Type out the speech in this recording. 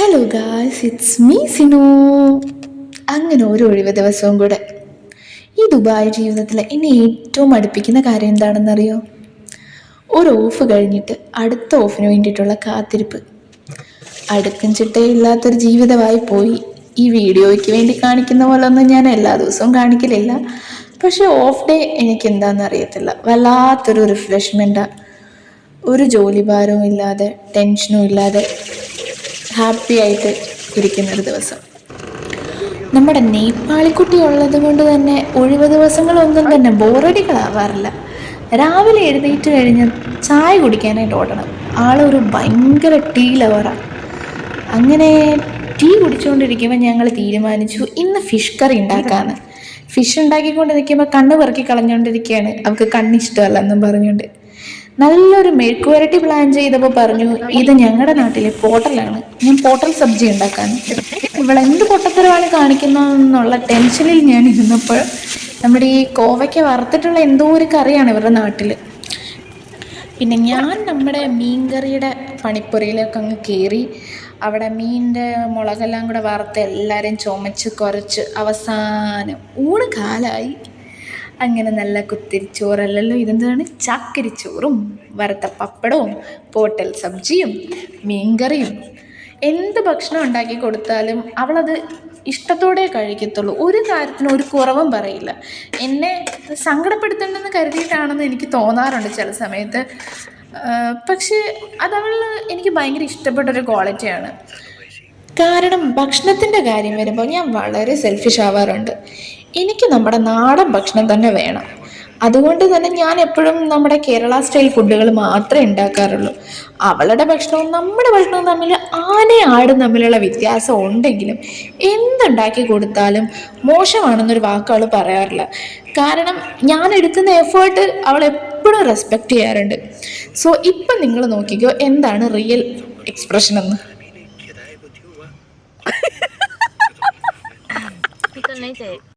Hello guys it's me Sinu അങ്ങനെ ഒരു ഒഴിവ് ദിവസവും കൂടെ. ഈ ദുബായ് ജീവിതത്തിൽ എന്നെ ഏറ്റവും അടുപ്പിക്കുന്ന കാര്യം എന്താണെന്നറിയോ? ഒരു ഓഫ് കഴിഞ്ഞിട്ട് അടുത്ത ഓഫിന് വേണ്ടിയിട്ടുള്ള കാത്തിരിപ്പ്. അടുക്കും ചിട്ടയില്ലാത്തൊരു ജീവിതമായി പോയി. ഈ വീഡിയോയ്ക്ക് വേണ്ടി കാണിക്കുന്ന പോലെ ഒന്നും ഞാൻ എല്ലാ ദിവസവും കാണിക്കലില്ല. പക്ഷെ ഓഫ് ഡേ എനിക്ക് എന്താണെന്ന് അറിയത്തില്ല. വല്ലാത്തൊരു റിഫ്രഷ്മെന്റാണ് ഒരു ജോലിഭാരവും ഇല്ലാതെ ടെൻഷനും ഇല്ലാതെ ഹാപ്പി ആയിട്ട് ഇരിക്കുന്ന ഒരു ദിവസം. നമ്മുടെ നേപ്പാളിക്കുട്ടി ഉള്ളത് കൊണ്ട് തന്നെ ഒഴിവ് ദിവസങ്ങളൊന്നും തന്നെ ബോറടികളാവാറില്ല. രാവിലെ എഴുന്നേറ്റ് കഴിഞ്ഞ് ചായ കുടിക്കാനായിട്ട് ഓടണം. ആളൊരു ഭയങ്കര ടീ ലവറാണ് അങ്ങനെ ടീ കുടിച്ചുകൊണ്ടിരിക്കുമ്പോൾ ഞങ്ങൾ തീരുമാനിച്ചു ഇന്ന് ഫിഷ് കറി ഉണ്ടാക്കാമെന്ന് ഫിഷ് ഉണ്ടാക്കിക്കൊണ്ട് നിൽക്കുമ്പോൾ കണ്ണ് പെറുക്കി കളഞ്ഞുകൊണ്ടിരിക്കുകയാണ് അവൾക്ക് കണ്ണിഷ്ടമല്ല എന്നും പറഞ്ഞുകൊണ്ട് നല്ലൊരു മെഴുക്കുവരട്ടി പ്ലാൻ ചെയ്തപ്പോൾ പറഞ്ഞു ഇത് ഞങ്ങളുടെ നാട്ടിലെ പോട്ടലാണ് ഞാൻ പോട്ടൽ സബ്ജി ഉണ്ടാക്കാൻ. ഇവളെന്ത് പൊട്ടത്തരമാണ് കാണിക്കുന്നതെന്നുള്ള ടെൻഷനിൽ ഞാൻ ഇരുന്നപ്പോൾ നമ്മുടെ ഈ കോവയ്ക്ക് വറുത്തിട്ടുള്ള എന്തോ ഒരു കറിയാണ് ഇവരുടെ നാട്ടിൽ പിന്നെ ഞാൻ നമ്മുടെ മീൻകറിയുടെ പണിപ്പുരയിലൊക്കെ അങ്ങ് കയറി അവിടെ മീനിന്റെ മുളകെല്ലാം കൂടെ വറുത്ത് എല്ലാവരെയും ചുമച്ച് കുറച്ച് അവസാനം ഊണ് കാലായി. അങ്ങനെ നല്ല കുത്തിരിച്ചോറല്ലല്ലോ ഇതെന്താണ്? ചാക്കരിച്ചോറും വറുത്ത പപ്പടവും പോട്ടൽ സബ്ജിയും മീൻകറിയും. എന്ത് ഭക്ഷണം ഉണ്ടാക്കി കൊടുത്താലും അവളത് ഇഷ്ടത്തോടെ കഴിക്കത്തുള്ളൂ. ഒരു കാര്യത്തിന് ഒരു കുറവും പറയില്ല. എന്നെ സങ്കടപ്പെടുത്തണ്ടെന്ന് കരുതിയിട്ടാണെന്ന് എനിക്ക് തോന്നാറുണ്ട് ചില സമയത്ത്. പക്ഷേ അതവൾ എനിക്ക് ഭയങ്കര ഇഷ്ടപ്പെട്ടൊരു ക്വാളിറ്റിയാണ്. കാരണം ഭക്ഷണത്തിന്റെ കാര്യം വരുമ്പോൾ ഞാൻ വളരെ സെൽഫിഷ് ആവാറുണ്ട്. എനിക്ക് നമ്മുടെ നാടൻ ഭക്ഷണം തന്നെ വേണം. അതുകൊണ്ട് തന്നെ ഞാൻ എപ്പോഴും നമ്മുടെ കേരള സ്റ്റൈൽ ഫുഡുകൾ മാത്രമേ ഉണ്ടാക്കാറുള്ളൂ. അവളുടെ ഭക്ഷണവും നമ്മുടെ ഭക്ഷണവും തമ്മിൽ ആനയും ആടും തമ്മിലുള്ള വ്യത്യാസം ഉണ്ടെങ്കിലും എന്തുണ്ടാക്കി കൊടുത്താലും മോശമാണെന്നൊരു വാക്കുകൾ പറയാറില്ല. കാരണം ഞാൻ എടുക്കുന്ന എഫേർട്ട് അവൾ എപ്പോഴും റെസ്പെക്റ്റ് ചെയ്യാറുണ്ട്. സോ ഇപ്പം നിങ്ങൾ നോക്കിക്കോ എന്താണ് റിയൽ എക്സ്പ്രഷൻ എന്ന്.